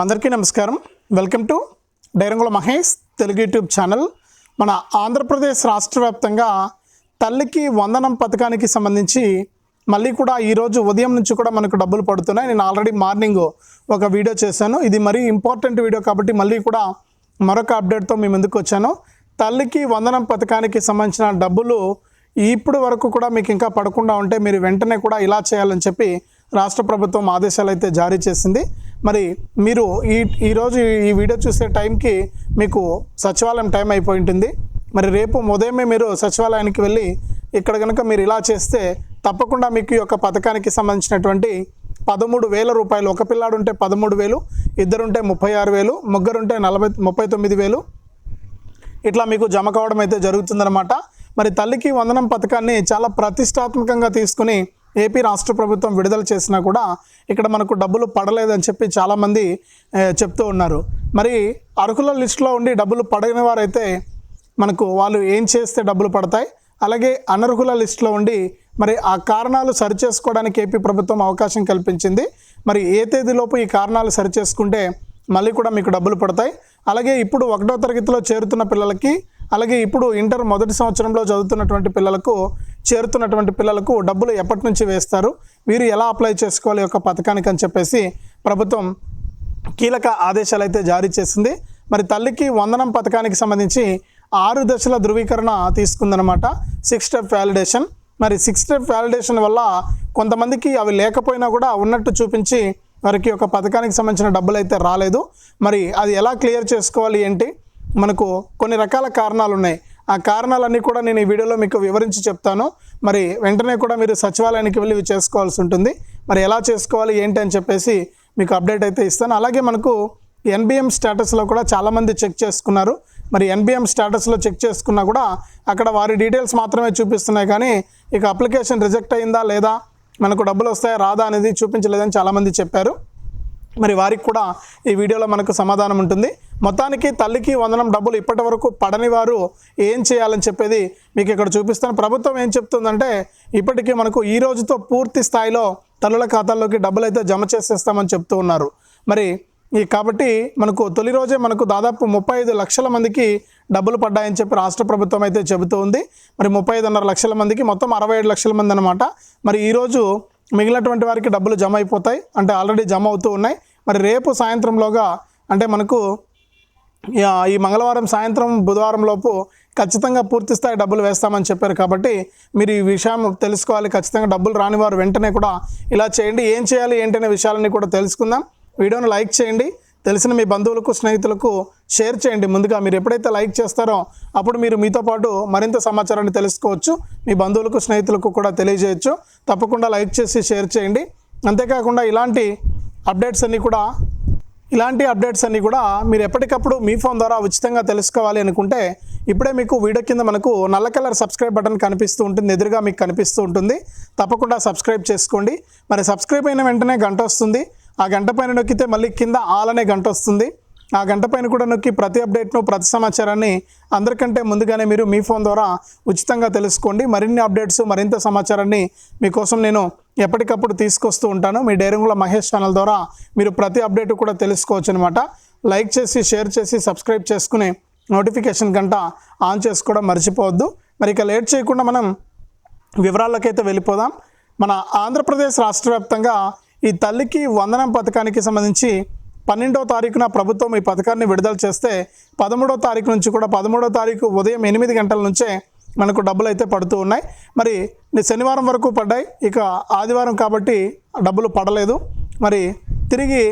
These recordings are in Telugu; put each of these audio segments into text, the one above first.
అందరికీ నమస్కారం. వెల్కమ్ టు డైరంగుల మహేష్ తెలుగు యూట్యూబ్ ఛానల్. మన ఆంధ్రప్రదేశ్ రాష్ట్ర వ్యాప్తంగా తల్లికి వందనం పథకానికి సంబంధించి మళ్ళీ కూడా ఈరోజు ఉదయం నుంచి కూడా మనకు డబ్బులు పడుతున్నాయి. నేను ఆల్రెడీ మార్నింగ్ ఒక వీడియో చేశాను. ఇది మరీ ఇంపార్టెంట్ వీడియో కాబట్టి మళ్ళీ కూడా మరొక అప్డేట్తో మేము ఎందుకు వచ్చాను. తల్లికి వందనం పథకానికి సంబంధించిన డబ్బులు ఇప్పుడు వరకు కూడా మీకు ఇంకా పడకుండా ఉంటే మీరు వెంటనే కూడా ఇలా చేయాలని చెప్పి రాష్ట్ర ప్రభుత్వం ఆదేశాలు అయితే జారీ చేసింది. మరి మీరు ఈ ఈరోజు ఈ వీడియో చూసే టైంకి మీకు సచివాలయం టైం అయిపోయి ఉంటుంది మరి రేపు ఉదయమే మీరు సచివాలయానికి వెళ్ళి ఇక్కడ కనుక మీరు ఇలా చేస్తే తప్పకుండా మీకు ఈ యొక్క పథకానికి సంబంధించినటువంటి పదమూడు వేల రూపాయలు ఒక పిల్లాడు ఉంటే పదమూడు వేలు ఇద్దరుంటే ముప్పై ఆరు వేలు ముగ్గురుంటే నలభై ముప్పై తొమ్మిది వేలు ఇట్లా మీకు జమ కావడం అయితే జరుగుతుందన్నమాట. మరి తల్లికి వందనం పథకాన్ని చాలా ప్రతిష్టాత్మకంగా తీసుకుని ఏపీ రాష్ట్ర ప్రభుత్వం విడుదల చేసినా కూడా ఇక్కడ మనకు డబ్బులు పడలేదని చెప్పి చాలామంది చెప్తూ ఉన్నారు. మరి అర్హుల లిస్టులో ఉండి డబ్బులు పడని వారైతే మనకు వాళ్ళు ఏం చేస్తే డబ్బులు పడతాయి? అలాగే అనర్హుల లిస్టులో ఉండి మరి ఆ కారణాలు సరిచేసుకోవడానికి ఏపీ ప్రభుత్వం అవకాశం కల్పించింది. మరి ఏ తేదీలోపు ఈ కారణాలు సరిచేసుకుంటే మళ్ళీ కూడా మీకు డబ్బులు పడతాయి. అలాగే ఇప్పుడు ఒకటో తరగతిలో చేరుతున్న పిల్లలకి అలాగే ఇప్పుడు ఇంటర్ మొదటి సంవత్సరంలో చదువుతున్నటువంటి పిల్లలకు చేరుతున్నటువంటి పిల్లలకు డబ్బులు ఎప్పటి నుంచి వేస్తారు? వీరు ఎలా అప్లై చేసుకోవాలి యొక్క పథకానికి అని చెప్పేసి ప్రభుత్వం కీలక ఆదేశాలు అయితే జారీ చేసింది. మరి తల్లికి వందనం పథకానికి సంబంధించి ఆరు దశల ధృవీకరణ తీసుకుందనమాట సిక్స్ స్టెప్ వ్యాలిడేషన్ మరి సిక్స్ స్టెప్ వ్యాలిడేషన్ వల్ల కొంతమందికి అవి లేకపోయినా కూడా ఉన్నట్టు చూపించి వారికి ఒక పథకానికి సంబంధించిన డబ్బులు అయితే రాలేదు. మరి అది ఎలా క్లియర్ చేసుకోవాలి ఏంటి? మనకు కొన్ని రకాల కారణాలు ఉన్నాయి ఆ కారణాలన్నీ కూడా నేను ఈ వీడియోలో మీకు వివరించి చెప్తాను. మరి వెంటనే కూడా మీరు సచివాలయానికి వెళ్ళి ఇవి చేసుకోవాల్సి ఉంటుంది. మరి ఎలా చేసుకోవాలి ఏంటి అని చెప్పేసి మీకు అప్డేట్ అయితే ఇస్తాను. అలాగే మనకు ఎన్బిఎం స్టేటస్లో కూడా చాలామంది చెక్ చేసుకున్నారు. మరి ఎన్బిఎం స్టేటస్లో చెక్ చేసుకున్నా కూడా అక్కడ వారి డీటెయిల్స్ మాత్రమే చూపిస్తున్నాయి. కానీ ఇక అప్లికేషన్ రిజెక్ట్ అయిందా లేదా మనకు డబ్బులు వస్తాయా రాదా అనేది చూపించలేదని చాలామంది చెప్పారు. మరి వారికి కూడా ఈ వీడియోలో మనకు సమాధానం ఉంటుంది. మొత్తానికి తల్లికి వందనం డబ్బులు ఇప్పటి వరకు పడని వారు ఏం చేయాలని చెప్పేది మీకు ఇక్కడ చూపిస్తాను. ప్రభుత్వం ఏం చెప్తుందంటే ఇప్పటికీ మనకు ఈ రోజుతో పూర్తి స్థాయిలో తల్లుల ఖాతాల్లోకి డబ్బులు అయితే జమ చేసేస్తామని చెప్తూ ఉన్నారు. మరి ఈ కాబట్టి మనకు తొలి రోజే మనకు దాదాపు ముప్పై ఐదు లక్షల మందికి డబ్బులు పడ్డాయని చెప్పి రాష్ట్ర ప్రభుత్వం అయితే చెబుతూ ఉంది. మరి ముప్పై ఐదున్నర లక్షల మందికి మొత్తం అరవై ఏడు లక్షల మంది అనమాట మరి ఈరోజు మిగిలినటువంటి వారికి డబ్బులు జమ అయిపోతాయి. అంటే ఆల్రెడీ జమ అవుతూ ఉన్నాయి. మరి రేపు సాయంత్రంలోగా అంటే మనకు ఈ- మంగళవారం సాయంత్రం బుధవారం లోపు ఖచ్చితంగా పూర్తి స్థాయి డబ్బులు వేస్తామని చెప్పారు కాబట్టి మీరు ఈ విషయం తెలుసుకోవాలి. ఖచ్చితంగా డబ్బులు రాని వారు వెంటనే కూడా ఇలా చేయండి. ఏం చేయాలి ఏంటనే విషయాలన్నీ కూడా తెలుసుకుందాం. వీడియోను లైక్ చేయండి. తెలిసిన మీ బంధువులకు స్నేహితులకు షేర్ చేయండి. ముందుగా మీరు ఎప్పుడైతే లైక్ చేస్తారో అప్పుడు మీరు మీతో పాటు మరింత సమాచారాన్ని తెలుసుకోవచ్చు. మీ బంధువులకు స్నేహితులకు కూడా తెలియజేయచ్చు. తప్పకుండా లైక్ చేసి షేర్ చేయండి. అంతేకాకుండా ఇలాంటి అప్డేట్స్ అన్నీ కూడా ఇలాంటి అప్డేట్స్ అన్నీ కూడా మీరు ఎప్పటికప్పుడు మీ ఫోన్ ద్వారా ఉచితంగా తెలుసుకోవాలి అనుకుంటే ఇప్పుడే మీకు వీడియో కింద మనకు నల్ల కలర్ సబ్స్క్రైబ్ బటన్ కనిపిస్తూ ఉంటుంది ఎదురుగా మీకు కనిపిస్తూ ఉంటుంది. తప్పకుండా సబ్స్క్రైబ్ చేసుకోండి. మరి సబ్స్క్రైబ్ అయిన వెంటనే గంట వస్తుంది. ఆ గంట పైన నొక్కితే మళ్ళీ కింద ఆల్ అనే గంట వస్తుంది. ఆ గంట పైన కూడా నొక్కి ప్రతి అప్డేట్ను ప్రతి సమాచారాన్ని అందరికంటే ముందుగానే మీరు మీ ఫోన్ ద్వారా ఉచితంగా తెలుసుకోండి. మరిన్ని అప్డేట్స్ మరింత సమాచారాన్ని మీకోసం నేను ఎప్పటికప్పుడు తీసుకొస్తూ ఉంటాను. మీ డైరంగుల మహేష్ ఛానల్ ద్వారా మీరు ప్రతి అప్డేట్ కూడా తెలుసుకోవచ్చు అనమాట లైక్ చేసి షేర్ చేసి సబ్స్క్రైబ్ చేసుకుని నోటిఫికేషన్ గంట ఆన్ చేసుకోవడం మర్చిపోవద్దు. మరి ఇక లేట్ చేయకుండా మనం వివరాలకైతే వెళ్ళిపోదాం. మన ఆంధ్రప్రదేశ్ రాష్ట్ర వ్యాప్తంగా ఈ తల్లికి వందనం పథకానికి సంబంధించి పన్నెండో తారీఖున ప్రభుత్వం ఈ పథకాన్ని విడుదల చేస్తే పదమూడో తారీఖు నుంచి కూడా పదమూడో తారీఖు ఉదయం ఎనిమిది గంటల నుంచే మనకు డబ్బులు అయితే పడుతూ ఉన్నాయి. మరి శనివారం వరకు పడ్డాయి. ఇక ఆదివారం కాబట్టి డబ్బులు పడలేదు. మరి తిరిగి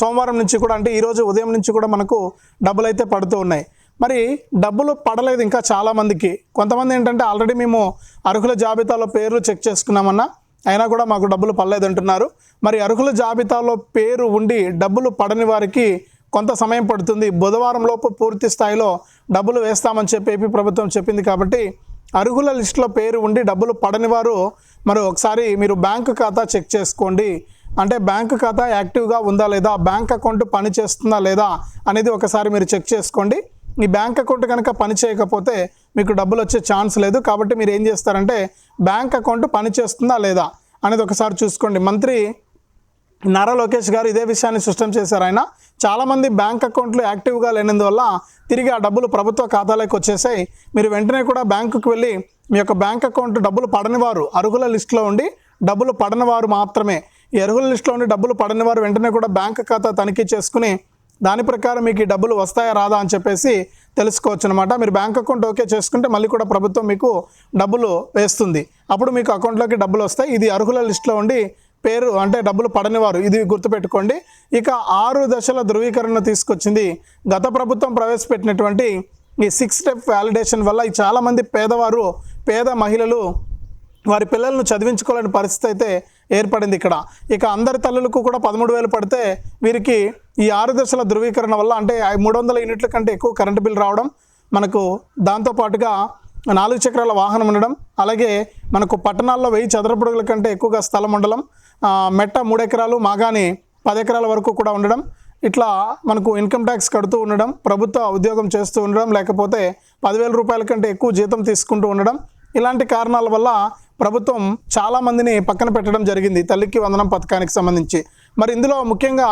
సోమవారం నుంచి కూడా అంటే ఈరోజు ఉదయం నుంచి కూడా మనకు డబ్బులు అయితే పడుతూ ఉన్నాయి. మరి డబ్బులు పడలేదు ఇంకా చాలామందికి. కొంతమంది ఏంటంటే ఆల్రెడీ మేము అర్హుల జాబితాలో పేర్లు చెక్ చేసుకున్నామన్నా అయినా కూడా మాకు డబ్బులు పడలేదంటున్నారు. మరి అర్హుల జాబితాలో పేరు ఉండి డబ్బులు పడని వారికి కొంత సమయం పడుతుంది. బుధవారం లోపు పూర్తి స్థాయిలో డబ్బులు వేస్తామని చెప్పి ఏపీ ప్రభుత్వం చెప్పింది కాబట్టి అర్హుల లిస్టులో పేరు ఉండి డబ్బులు పడని వారు మరి ఒకసారి మీరు బ్యాంకు ఖాతా చెక్ చేసుకోండి. అంటే బ్యాంకు ఖాతా యాక్టివ్గా ఉందా లేదా? బ్యాంక్ అకౌంట్ పని చేస్తుందా లేదా అనేది ఒకసారి మీరు చెక్ చేసుకోండి. మీ బ్యాంక్ అకౌంట్ కనుక పని చేయకపోతే మీకు డబ్బులు వచ్చే ఛాన్స్ లేదు. కాబట్టి మీరు ఏం చేస్తారంటే బ్యాంక్ అకౌంట్ పని చేస్తుందా లేదా అనేది ఒకసారి చూసుకోండి. మంత్రి నారా లోకేష్ గారు ఇదే విషయాన్ని స్పష్టం చేశారు. ఆయన చాలామంది బ్యాంక్ అకౌంట్లు యాక్టివ్గా లేనందువల్ల తిరిగి ఆ డబ్బులు ప్రభుత్వ ఖాతాలోకి వచ్చేసాయి. మీరు వెంటనే కూడా బ్యాంకుకు వెళ్ళి మీ యొక్క బ్యాంక్ అకౌంట్ డబ్బులు పడని వారు అర్హుల లిస్టులో ఉండి డబ్బులు పడని వారు మాత్రమే. ఈ అర్హుల లిస్టులో ఉండి డబ్బులు పడని వారు వెంటనే కూడా బ్యాంక్ ఖాతా తనిఖీ చేసుకుని దాని ప్రకారం మీకు ఈ డబ్బులు వస్తాయా రాదా అని చెప్పేసి తెలుసుకోవచ్చు అనమాట మీరు బ్యాంక్ అకౌంట్ ఓకే చేసుకుంటే మళ్ళీ కూడా ప్రభుత్వం మీకు డబ్బులు వేస్తుంది. అప్పుడు మీకు అకౌంట్లోకి డబ్బులు వస్తాయి. ఇది అర్హుల లిస్టులో ఉండి పేరు అంటే డబ్బులు పడని వారు ఇది గుర్తుపెట్టుకోండి. ఇక ఆరు దశల ధృవీకరణ తీసుకొచ్చింది గత ప్రభుత్వం ప్రవేశపెట్టినటువంటి ఈ సిక్స్ స్టెప్ వ్యాలిడేషన్ వల్ల ఈ చాలామంది పేదవారు పేద మహిళలు వారి పిల్లలను చదివించుకోలేని పరిస్థితి అయితే ఏర్పడింది ఇక్కడ. ఇక అందరి తల్లులకు కూడా పదమూడు వేలు పడితే వీరికి ఈ ఆరు దశల ధృవీకరణ వల్ల అంటే మూడు వందల యూనిట్ల కంటే ఎక్కువ కరెంటు బిల్ రావడం మనకు దాంతోపాటుగా నాలుగు చక్రాల వాహనం ఉండడం అలాగే మనకు పట్టణాల్లో వెయ్యి చదరపుడుగుల కంటే ఎక్కువగా స్థలం ఉండడం మెట్ట మూడు ఎకరాలు మాగాని పది ఎకరాల వరకు కూడా ఉండడం ఇట్లా మనకు ఇన్కమ్ ట్యాక్స్ కడుతూ ఉండడం ప్రభుత్వ ఉద్యోగం చేస్తూ ఉండడం లేకపోతే పదివేల రూపాయల కంటే ఎక్కువ జీతం తీసుకుంటూ ఉండడం ఇలాంటి కారణాల వల్ల ప్రభుత్వం చాలామందిని పక్కన పెట్టడం జరిగింది. తల్లికి వందనం పథకానికి సంబంధించి. మరి ఇందులో ముఖ్యంగా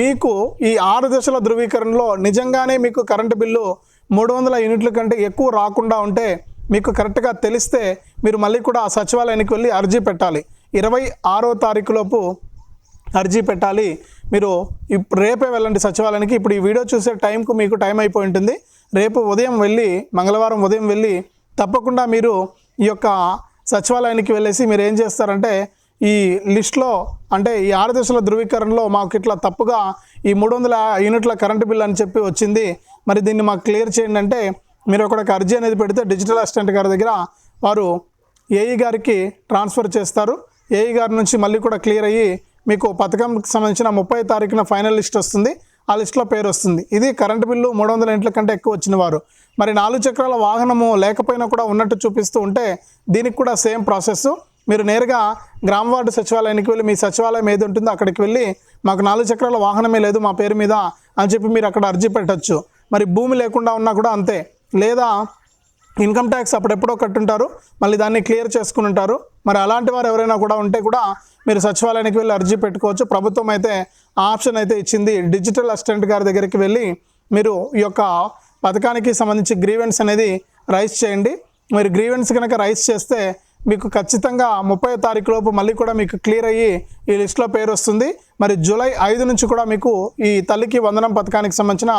మీకు ఈ ఆరు దశల ధృవీకరణలో నిజంగానే మీకు కరెంటు బిల్లు మూడు వందల యూనిట్ల కంటే ఎక్కువ రాకుండా ఉంటే మీకు కరెక్ట్గా తెలిస్తే మీరు మళ్ళీ కూడా ఆ సచివాలయానికి వెళ్ళి అర్జీ పెట్టాలి. ఇరవై ఆరో తారీఖులోపు అర్జీ పెట్టాలి. మీరు ఇప్పుడు రేపే వెళ్ళండి సచివాలయానికి. ఇప్పుడు ఈ వీడియో చూసే టైంకు మీకు టైం అయిపోయి ఉంటుంది. రేపు ఉదయం వెళ్ళి మంగళవారం ఉదయం వెళ్ళి తప్పకుండా మీరు ఈ యొక్క సచివాలయానికి వెళ్ళేసి మీరు ఏం చేస్తారంటే ఈ లిస్ట్లో అంటే ఈ ఆరు దశల ధృవీకరణలో మాకు ఇట్లా తప్పుగా ఈ మూడు వందల యూనిట్ల కరెంటు బిల్ అని చెప్పి వచ్చింది. మరి దీన్ని మాకు క్లియర్ చేయండి అంటే మీరు ఒక అర్జీ అనేది పెడితే డిజిటల్ అసిస్టెంట్ గారి దగ్గర వారు ఏఈ గారికి ట్రాన్స్ఫర్ చేస్తారు. ఏఈ గారి నుంచి మళ్ళీ కూడా క్లియర్ అయ్యి మీకు పథకంకి సంబంధించిన ముప్పై తారీఖున ఫైనల్ లిస్ట్ వస్తుంది. ఆ లిస్ట్లో పేరు వస్తుంది. ఇది కరెంటు బిల్లు మూడు వందల ఇంట్ల కంటే ఎక్కువ వచ్చిన వారు. మరి నాలుగు చక్రాల వాహనము లేకపోయినా కూడా ఉన్నట్టు చూపిస్తూ ఉంటే దీనికి కూడా సేమ్ ప్రాసెస్. మీరు నేరుగా గ్రామ వార్డు సచివాలయానికి వెళ్ళి మీ సచివాలయం ఏది ఉంటుందో అక్కడికి వెళ్ళి మాకు నాలుగు చక్రాల వాహనమే లేదు మా పేరు మీద అని చెప్పి మీరు అక్కడ అర్జీ పెట్టచ్చు. మరి భూమి లేకుండా ఉన్నా కూడా అంతే. లేదా ఇన్కమ్ ట్యాక్స్ అప్పుడెప్పుడో కట్టుంటారు మళ్ళీ దాన్ని క్లియర్ చేసుకుని ఉంటారు. మరి అలాంటి వారు ఎవరైనా కూడా ఉంటే కూడా మీరు సచివాలయానికి వెళ్ళి అర్జీ పెట్టుకోవచ్చు. ప్రభుత్వం అయితే ఆప్షన్ అయితే ఇచ్చింది. డిజిటల్ అసిస్టెంట్ గారి దగ్గరికి వెళ్ళి మీరు ఈ యొక్క పథకానికి సంబంధించి గ్రీవెన్స్ అనేది రైస్ చేయండి. మీరు గ్రీవెన్స్ కనుక రైస్ చేస్తే మీకు ఖచ్చితంగా ముప్పై తారీఖు లోపు మళ్ళీ కూడా మీకు క్లియర్ అయ్యి ఈ లిస్ట్లో పేరు వస్తుంది. మరి జూలై ఐదు నుంచి కూడా మీకు ఈ తల్లికి వందనం పథకానికి సంబంధించిన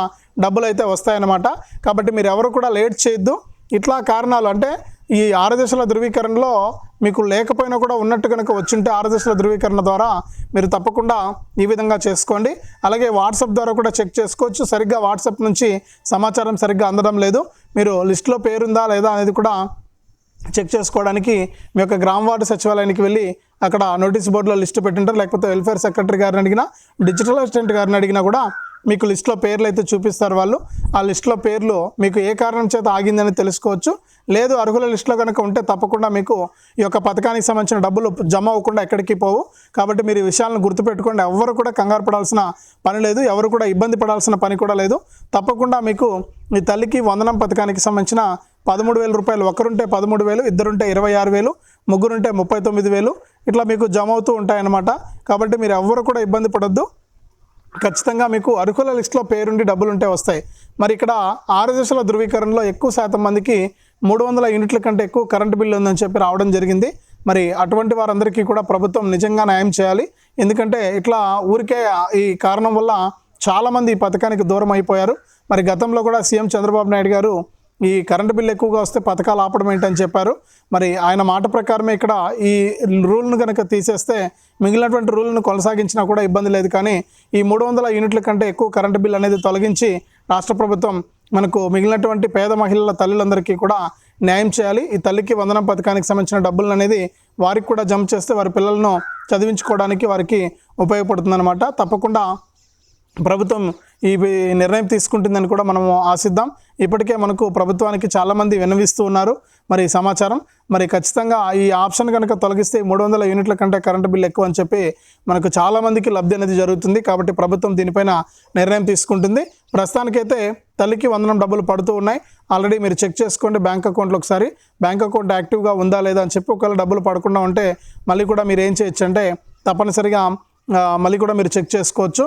డబ్బులు అయితే వస్తాయన్నమాట. కాబట్టి మీరు ఎవరు కూడా లేట్ చేయొద్దు. ఇట్లా కారణాలు అంటే ఈ ఆరు దశల ధృవీకరణలో మీకు లేకపోయినా కూడా ఉన్నట్టు కనుక వచ్చింటే ఆరు దశల ధృవీకరణ ద్వారా మీరు తప్పకుండా ఈ విధంగా చేసుకోండి. అలాగే వాట్సాప్ ద్వారా కూడా చెక్ చేసుకోవచ్చు. సరిగ్గా వాట్సాప్ నుంచి సమాచారం సరిగ్గా అందడం లేదు. మీరు లిస్ట్లో పేరుందా లేదా అనేది కూడా చెక్ చేసుకోవడానికి మీ యొక్క గ్రామ వార్డు సచివాలయానికి వెళ్ళి అక్కడ నోటీస్ బోర్డులో లిస్టు పెట్టింటారు. లేకపోతే వెల్ఫేర్ సెక్రటరీ గారిని అడిగినా డిజిటల్ అసిస్టెంట్ గారిని అడిగినా కూడా మీకు లిస్ట్లో పేర్లు అయితే చూపిస్తారు వాళ్ళు. ఆ లిస్ట్లో పేర్లు మీకు ఏ కారణం చేత ఆగిందని తెలుసుకోవచ్చు. లేదు అర్హుల లిస్టులో కనుక ఉంటే తప్పకుండా మీకు ఈ యొక్క పథకానికి సంబంధించిన డబ్బులు జమ అవ్వకుండా ఎక్కడికి పోవు. కాబట్టి మీరు ఈ విషయాలను గుర్తుపెట్టుకోండి. ఎవరు కూడా కంగారు పడాల్సిన పని లేదు. ఎవరు కూడా ఇబ్బంది పడాల్సిన పని కూడా లేదు. తప్పకుండా మీకు మీ తల్లికి వందనం పథకానికి సంబంధించిన పదమూడు వేల రూపాయలు ఒకరుంటే పదమూడు వేలు ఇద్దరుంటే ఇరవై ఆరు వేలు ముగ్గురుంటే ముప్పై తొమ్మిది వేలు ఇట్లా మీకు జమ అవుతూ ఉంటాయన్నమాట. కాబట్టి మీరు ఎవ్వరు కూడా ఇబ్బంది పడొద్దు. ఖచ్చితంగా మీకు అర్హుల లిస్టులో పేరుండి డబ్బులు ఉంటే వస్తాయి. మరి ఇక్కడ ఆరు దశల ధృవీకరణలో ఎక్కువ శాతం మందికి మూడు వందల యూనిట్ల కంటే ఎక్కువ కరెంటు బిల్లు ఉందని చెప్పి రావడం జరిగింది. మరి అటువంటి వారందరికీ కూడా ప్రభుత్వం నిజంగా న్యాయం చేయాలి. ఎందుకంటే ఇట్లా ఊరికే ఈ కారణం వల్ల చాలామంది ఈ పథకానికి దూరం అయిపోయారు. మరి గతంలో కూడా సీఎం చంద్రబాబు నాయుడు గారు ఈ కరెంటు బిల్లు ఎక్కువగా వస్తే పథకాలు ఆపడం ఏంటని చెప్పారు. మరి ఆయన మాట ప్రకారమే ఇక్కడ ఈ రూల్ను కనుక తీసేస్తే మిగిలినటువంటి రూల్ను కొనసాగించినా కూడా ఇబ్బంది లేదు. కానీ ఈ మూడు వందల యూనిట్ల కంటే ఎక్కువ కరెంటు బిల్ అనేది తొలగించి రాష్ట్ర ప్రభుత్వం మనకు మిగిలినటువంటి పేద మహిళల తల్లులందరికీ కూడా న్యాయం చేయాలి. ఈ తల్లికి వందనం పథకానికి సంబంధించిన డబ్బులు అనేది వారికి కూడా జమ చేస్తే వారి పిల్లలను చదివించుకోవడానికి వారికి ఉపయోగపడుతుందన్నమాట. తప్పకుండా ప్రభుత్వం ఈ నిర్ణయం తీసుకుంటుందని కూడా మనము ఆశిద్దాం. ఇప్పటికే మనకు ప్రభుత్వానికి చాలామంది విన్నవిస్తూ ఉన్నారు. మరి సమాచారం మరి ఖచ్చితంగా ఈ ఆప్షన్ కనుక తొలగిస్తే మూడు వందల యూనిట్ల కంటే కరెంటు బిల్ ఎక్కువ అని చెప్పి మనకు చాలామందికి లబ్ధి అనేది జరుగుతుంది. కాబట్టి ప్రభుత్వం దీనిపైన నిర్ణయం తీసుకుంటుంది. ప్రస్తుతానికైతే తల్లికి వందనం డబ్బులు పడుతూ ఉన్నాయి. ఆల్రెడీ మీరు చెక్ చేసుకోండి బ్యాంక్ అకౌంట్లో ఒకసారి. బ్యాంక్ అకౌంట్ యాక్టివ్గా ఉందా లేదా అని చెప్పి ఒకవేళ డబ్బులు పడకుండా ఉంటే మళ్ళీ కూడా మీరు ఏం చేయొచ్చు అంటే తప్పనిసరిగా మళ్ళీ కూడా మీరు చెక్ చేసుకోవచ్చు.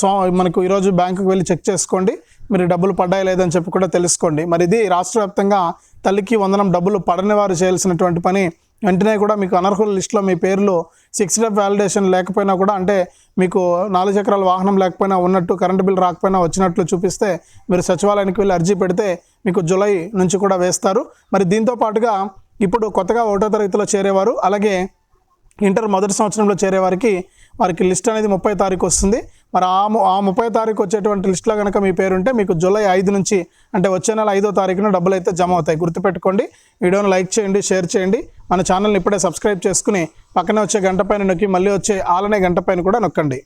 సో మనకు ఈరోజు బ్యాంకుకి వెళ్ళి చెక్ చేసుకోండి. మీరు డబ్బులు పడ్డాయి లేదని చెప్పి కూడా తెలుసుకోండి. మరి ఇది రాష్ట్ర వ్యాప్తంగా తల్లికి వందనం డబ్బులు పడని వారు చేయాల్సినటువంటి పని. వెంటనే కూడా మీకు అనర్హుల లిస్టులో మీ పేర్లు సిక్స్ డెప్ వ్యాలిడేషన్ లేకపోయినా కూడా అంటే మీకు నాలుగు చక్రాల వాహనం లేకపోయినా ఉన్నట్టు కరెంటు బిల్ రాకపోయినా వచ్చినట్లు చూపిస్తే మీరు సచివాలయానికి వెళ్ళి అర్జీ పెడితే మీకు జూలై నుంచి కూడా వేస్తారు. మరి దీంతో పాటుగా ఇప్పుడు కొత్తగా ఒకటో తరగతిలో చేరేవారు అలాగే ఇంటర్ మొదటి సంవత్సరంలో చేరే వారికి వారికి లిస్ట్ అనేది ముప్పై తారీఖు వస్తుంది. మరి ఆ ఆ ముప్పై తారీఖు వచ్చేటువంటి లిస్ట్లో కనుక మీ పేరుంటే మీకు జూలై ఐదు నుంచి అంటే వచ్చే నెల ఐదో తారీఖున డబ్బులు అయితే జమ అవుతాయి. గుర్తుపెట్టుకోండి. వీడియోని లైక్ చేయండి షేర్ చేయండి. మన ఛానల్ని ఇప్పుడే సబ్స్క్రైబ్ చేసుకుని పక్కనే వచ్చే గంట పైన నొక్కి మళ్ళీ వచ్చే ఆలనే గంట పైన కూడా నొక్కండి.